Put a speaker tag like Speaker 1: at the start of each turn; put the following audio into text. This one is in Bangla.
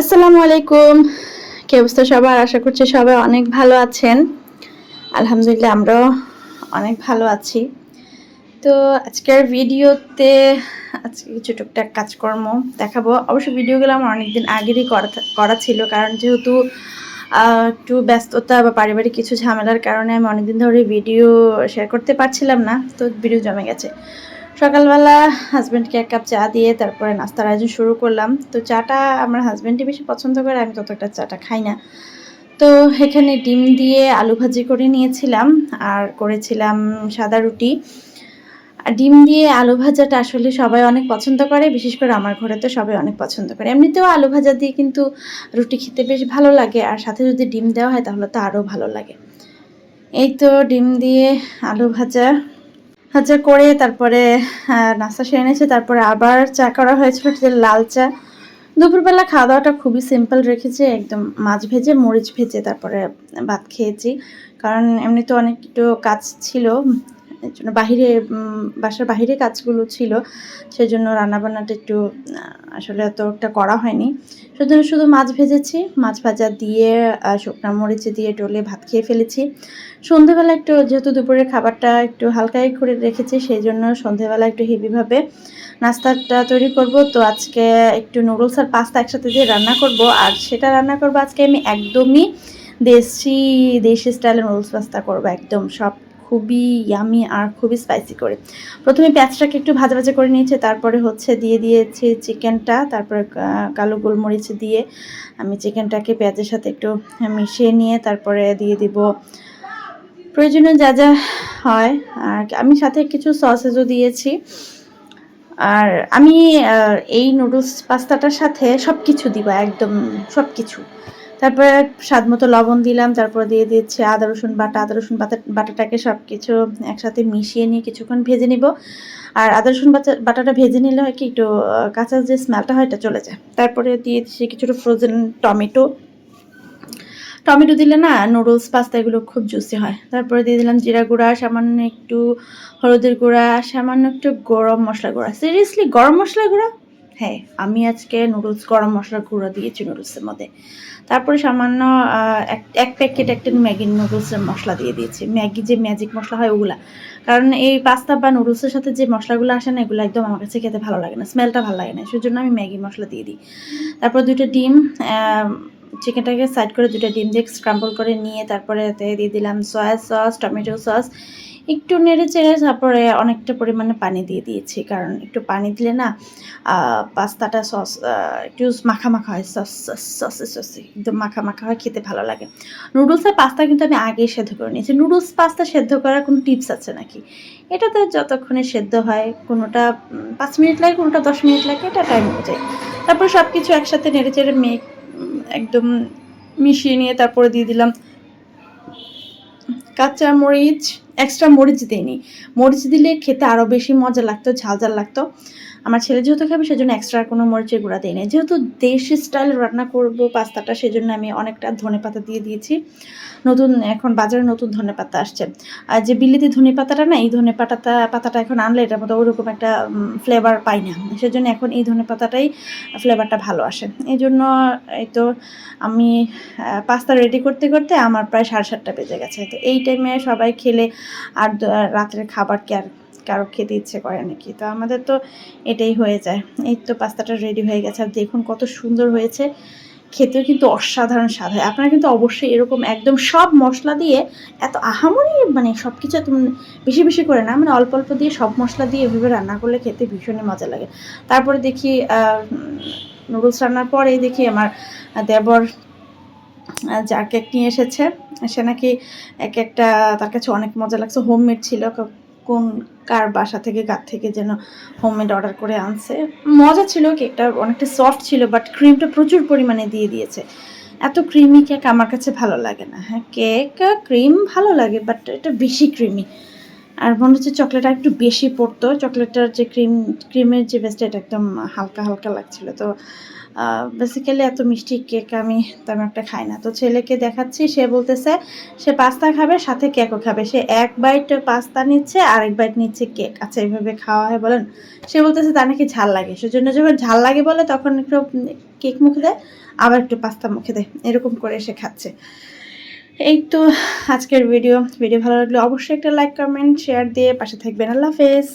Speaker 1: আসসালামু আলাইকুম। কে অবস্থা সবার? আশা করছি সবাই অনেক ভালো আছেন। আলহামদুলিল্লাহ আমরাও অনেক ভালো আছি। তো আজকের ভিডিওতে আজকে কিছু টুকটাক কাজকর্ম দেখাবো। অবশ্য ভিডিওগুলো আমার অনেকদিন আগেরই করা ছিল, কারণ যেহেতু একটু ব্যস্ততা বা পারিবারিক কিছু ঝামেলার কারণে আমি অনেকদিন ধরে ভিডিও শেয়ার করতে পারছিলাম না, তো ভিডিও জমে গেছে। সকালবেলা হাজব্যান্ডকে এক কাপ চা দিয়ে তারপরে নাস্তার আয়োজন শুরু করলাম। তো চাটা আমার হাজব্যান্ডই বেশি পছন্দ করে, আমি ততটা চাটা খাই না। তো এখানে ডিম দিয়ে আলু ভাজি করে নিয়েছিলাম আর করেছিলাম সাদা রুটি। ডিম দিয়ে আলু ভাজাটা আসলে সবাই অনেক পছন্দ করে, বিশেষ করে আমার ঘরে তো সবাই অনেক পছন্দ করে। এমনিতেও আলু ভাজা দিয়ে কিন্তু রুটি খেতে বেশ ভালো লাগে, আর সাথে যদি ডিম দেওয়া হয় তাহলে তো আরও ভালো লাগে। এই তো ডিম দিয়ে আলু ভাজা ভাজা করে তারপরে নাস্তা সেরে নিয়েছে, তারপরে আবার চা করা হয়েছিল লাল চা। দুপুরবেলা খাওয়া দাওয়াটা খুবই সিম্পল রেখেছি, একদম মাছ ভেজে, মরিচ ভেজে তারপরে ভাত খেয়েছি। কারণ এমনি তো অনেক একটু কাজ ছিল জন্য বাহিরে বাসার বাহিরে কাজগুলো ছিল, সেজন্য রান্নাবান্নাটা একটু আসলে আসলে একটা করা হয়নি। সেজন্য শুধু মাছ ভেজেছি, মাছ ভাজা দিয়ে শুকনা মরিচে দিয়ে ডলে ভাত খেয়ে ফেলেছি। সন্ধেবেলা একটু, যেহেতু দুপুরের খাবারটা একটু হালকাই করে রেখেছি সেই জন্য সন্ধেবেলা একটু হেভিভাবে নাস্তাটা তৈরি করব। তো আজকে একটু নুডলস আর পাস্তা একসাথে দিয়ে রান্না করব, আর সেটা রান্না করব আজকে আমি একদমই দেশি দেশি স্টাইলের নুডলস পাস্তা করব একদম, সব খুবই ইয়ামি আর খুবই স্পাইসি করে। প্রথমে পেঁয়াজটাকে একটু ভাজা ভাজা করে নিয়েছে, তারপরে হচ্ছে দিয়ে দিয়েছি চিকেনটা, তারপরে কালো গোলমরিচ দিয়ে আমি চিকেনটাকে পেঁয়াজের সাথে একটু মিশিয়ে নিয়ে তারপরে দিয়ে দিব। প্রয়োজনীয় যা যা হয়, আর আমি সাথে কিছু সসেজও দিয়েছি। আর আমি এই নুডলস পাস্তাটার সাথে সব কিছু দিব, একদম সব কিছু তারপরে স্বাদ মতো লবণ দিলাম, তারপর দিয়ে দিচ্ছি আদা, রসুন বাটা। আদা, রসুন বাটা বাটাটাকে সব কিছু একসাথে মিশিয়ে নিয়ে কিছুক্ষণ ভেজে নিব। আর আদা, রসুন বাটা বাটাটা ভেজে নিলে হয় কি, একটু কাঁচা যে স্মেলটা হয় এটা চলে যায়। তারপরে দিয়ে দিচ্ছি কিছুটা ফ্রোজেন টমেটো টমেটো দিলে না নুডলস পাস্তা এগুলো খুব জুসি হয়। তারপরে দিয়ে দিলাম জিরা গুঁড়া, সামান্য একটু হলুদের গুঁড়া, সামান্য একটু গরম মশলা গুঁড়া। সিরিয়াসলি গরম মশলা গুঁড়া? হ্যাঁ আমি আজকে নুডলস, গরম মশলার গুঁড়ো দিয়েছি নুডলসের মধ্যে। তারপরে সামান্য এক প্যাকেট একটা ম্যাগি নুডলসের মশলা দিয়ে দিয়েছি। ম্যাগি যে ম্যাজিক মশলা হয় ওগুলা। কারণ এই পাস্তা বা নুডলসের সাথে যে মশলাগুলো আসে না, এগুলো একদম আমার কাছে খেতে ভালো লাগে না স্মেলটা ভালো লাগে না। সেজন্য আমি ম্যাগি মশলা দিয়ে দিই। তারপর দুটো ডিম চিকেনটাকে সাইড করে দুটো ডিম দিয়ে স্ক্রাম্পল করে নিয়ে তারপরে দিয়ে দিলাম সয়া সস টমেটো সস একটু নেড়ে চেড়ে তারপরে অনেকটা পরিমাণে পানি দিয়ে দিয়েছি। কারণ একটু পানি দিলে না পাস্তাটা সস একটু মাখা মাখা হয়, সস সস, সসে একদম মাখা মাখা হয়, খেতে ভালো লাগে। নুডলস আর পাস্তা কিন্তু আমি আগেই সেদ্ধ করে নিয়েছি। নুডলস পাস্তা সেদ্ধ করার কোনো টিপস আছে নাকি? এটাতে যতক্ষণে সেদ্ধ হয়, কোনোটা পাঁচ মিনিট লাগে, কোনোটা দশ মিনিট লাগে, এটা টাইম অনুযায়ী তারপর সব কিছু একসাথে নেড়ে চেড়ে মেয়ে একদম মিশিয়ে নিয়ে তারপরে দিয়ে দিলাম কাঁচা মরিচ এক্সট্রা মরিচ দিইনি। মরিচ দিলে খেতে আরও বেশি মজা লাগতো ঝাল ঝাল লাগতো। আমার ছেলে যেহেতু খাবে, সেজন্য এক্সট্রা কোনো মরিচের গুঁড়া দিইনি যেহেতু দেশি স্টাইল রান্না করব পাস্তাটা, সেজন্য আমি অনেকটা ধনে পাতা দিয়ে দিয়েছি। নতুন, এখন বাজারে নতুন ধনে পাতা আসছে। আর যে বিলিতি ধনে পাতাটা না, এই ধনে পাতাটা পাতাটা এখন আনলে এটার মতো ওরকম একটা ফ্লেভার পাই না। সেজন্য এখন এই ধনে পাতাটাই ফ্লেভারটা ভালো আসে। এই জন্য এই তো আমি পাস্তা রেডি করতে করতে আমার প্রায় সাড়ে সাতটা বেজে গেছে। তো এই টাইমে সবাই খেলে আর রাতের খাবার কি আর কারও খেতে ইচ্ছে করে নাকি? তো আমাদের তো এটাই হয়ে যায়। এই তো পাস্তাটা রেডি হয়ে গেছে। আর দেখুন কত সুন্দর হয়েছে। খেতেও কিন্তু অসাধারণ স্বাদ হয়। আপনারা কিন্তু অবশ্যই এরকম একদম সব মশলা দিয়ে এত আহামরি মানে সব কিছু এত বেশি বেশি করে না মানে অল্প অল্প দিয়ে সব মশলা দিয়ে এভাবে রান্না করলে খেতে ভীষণই মজা লাগে। তারপরে দেখি নুডলস রান্নার পরেই দেখি আমার দেবর জার কেক নিয়ে এসেছে। সে নাকি এক একটা, তার কাছে অনেক মজা লাগছে। হোমমেড ছিল। কোন কার বাসা থেকে, কার থেকে যেন হোমমেড অর্ডার করে আনছে। মজা ছিল কেকটা, অনেকটা সফট ছিল বাট ক্রিমটা প্রচুর পরিমাণে দিয়ে দিয়েছে। এত ক্রিমি কেক আমার কাছে ভালো লাগে না। হ্যাঁ কেক ক্রিম ভালো লাগে বাট এটা বেশি ক্রিমি আর মনে হচ্ছে চকলেটটা একটু বেশি পড়তো। চকলেটটার যে ক্রিম, ক্রিমের যে বেসটা এটা একদম হালকা হালকা লাগছিল। তো বেসিক্যালি এত মিষ্টি কেক আমি তেমন একটা খাই না। তো ছেলেকে দেখাচ্ছি, সে বলতেছে, সে পাস্তা খাবে, সাথে কেকও খাবে। সে এক বাইট পাস্তা নিচ্ছে আর এক বাইট নিচ্ছে কেক আচ্ছা এইভাবে খাওয়া হয় বলেন? সে বলতেছে তার নাকি ঝাল লাগে। সেজন্য যখন ঝাল লাগে বলে, তখন একটু কেক মুখে দেয়, আবার একটু পাস্তা মুখে দেয়। এরকম করে সে খাচ্ছে। এই তো আজকের ভিডিও ভিডিও ভালো লাগলে অবশ্যই একটা লাইক কমেন্ট শেয়ার দিয়ে পাশে থাকবেন। আল্লাহ হাফেজ।